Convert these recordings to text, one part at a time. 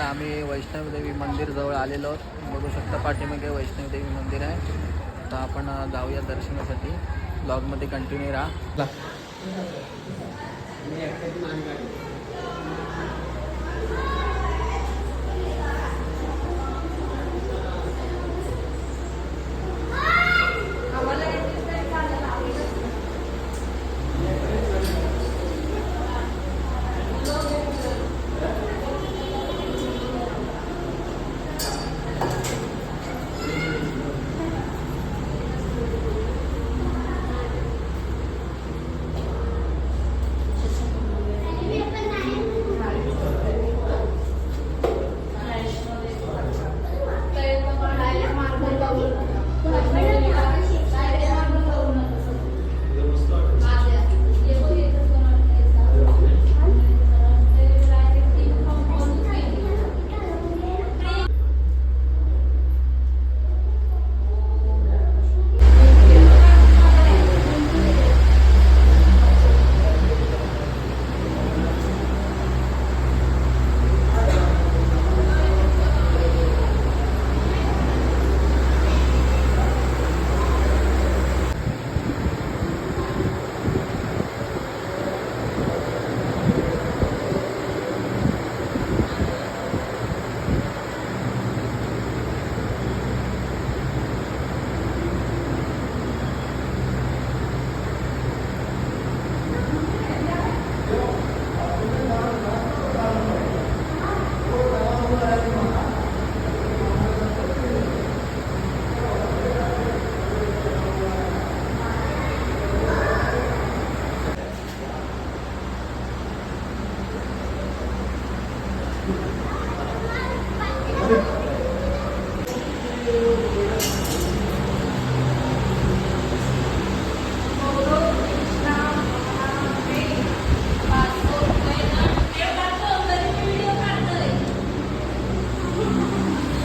आता आम्ही वैष्णवदेवी मंदिर जवळ आलेलो आहोत. बघू शकता पाठीमागे वैष्णवदेवी मंदिर आहे. तर आपण जाऊया दर्शनासाठी. ब्लॉगमध्ये कंटिन्यू राहा.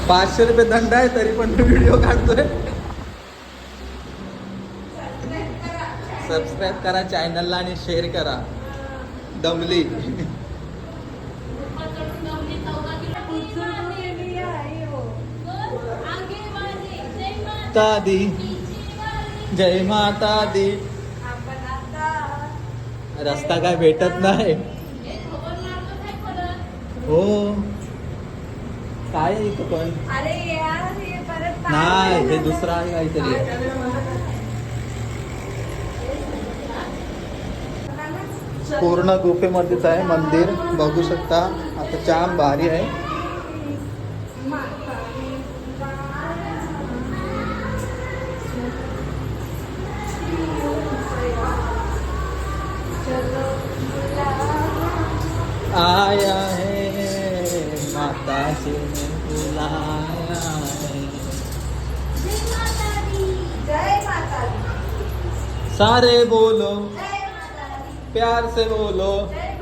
पाचशे रुपये दंड आहे तरी पण मी व्हिडिओ काढतोय. सबस्क्राईब करा चॅनलला आणि शेअर करा. दमली. माता दी जय माता दी. रस्ता काय भेटत नाही. हो. काय आहे इथं पण? अरे यार परत नाही हे दुसरं आहे काहीतरी. पूर्ण गुफेमध्येच आहे मंदिर बघू शकता. आता जाम भारी आहे. आया. बुलाया है सारे बोलो प्यार से बोलो। जय